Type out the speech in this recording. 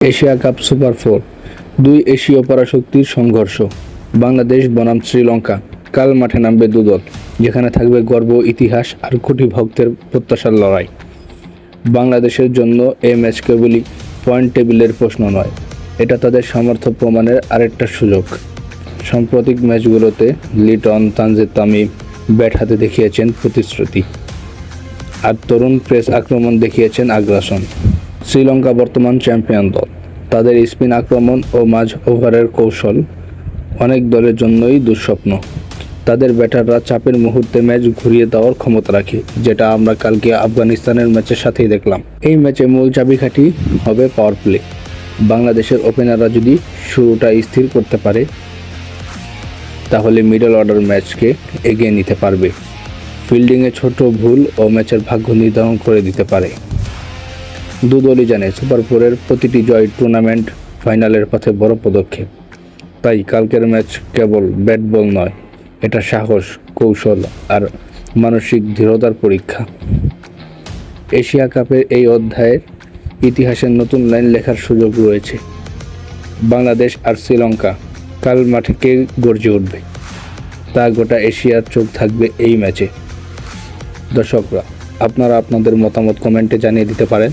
Asia cup super four, দুই এশীয় পরাশক্তির সংঘর্ষ। বাংলাদেশ বনাম শ্রীলঙ্কা, কাল মাঠে নামবে দুদল, যেখানে থাকবে গর্ব, ইতিহাস আর কোটি ভক্তের প্রত্যাশার লড়াই। বাংলাদেশের জন্য এই ম্যাচ কেবলই পয়েন্ট টেবিলের প্রশ্ন নয়, এটা তাদের সামর্থ্য প্রমাণের আরেকটা সুযোগ। সাম্প্রতিক ম্যাচগুলোতে লিটন তানজিদ তামিম ব্যাট হাতে দেখিয়েছেন প্রতিশ্রুতি, আর তরুণ প্রেস আক্রমণ দেখিয়েছেন আগ্রাসন। শ্রীলঙ্কা বর্তমান চ্যাম্পিয়ন দল। তাদের স্পিন আক্রমণ ও মাঝ ওভারের কৌশল অনেক দলের জন্যই দুঃস্বপ্ন। তাদের ব্যাটাররা চাপের মুহূর্তে ম্যাচ ঘুরিয়ে দেওয়ার ক্ষমতা রাখে, যেটা আমরা কালকে আফগানিস্তানের ম্যাচের সাথেই দেখলাম। এই ম্যাচে মূল চাবিকাঠি হবে পাওয়ার প্লে বাংলাদেশের ওপেনাররা যদি শুরুটা স্থির করতে পারে, তাহলে মিডল অর্ডার ম্যাচকে এগিয়ে নিতে পারবে। ফিল্ডিংয়ে ছোট ভুল ও ম্যাচের ভাগ্য নির্ধারণ করে দিতে পারে। দুদলই জানে সুপার ফোরের প্রতিটি জয় টুর্নামেন্ট ফাইনালের পথে বড় পদক্ষেপ। তাই কালকের ম্যাচ কেবল ব্যাট বল নয়, এটা সাহস, কৌশল আর মানসিক দৃঢ়তার পরীক্ষা। এশিয়া কাপের এই অধ্যায়ের ইতিহাসের নতুন লাইন লেখার সুযোগ রয়েছে। বাংলাদেশ আর শ্রীলঙ্কা কাল মাঠে কে গর্জে উঠবে? তা গোটা এশিয়ার চোখ থাকবে এই ম্যাচে। দর্শকরা, আপনারা আপনাদের মতামত কমেন্টে জানিয়ে দিতে পারেন।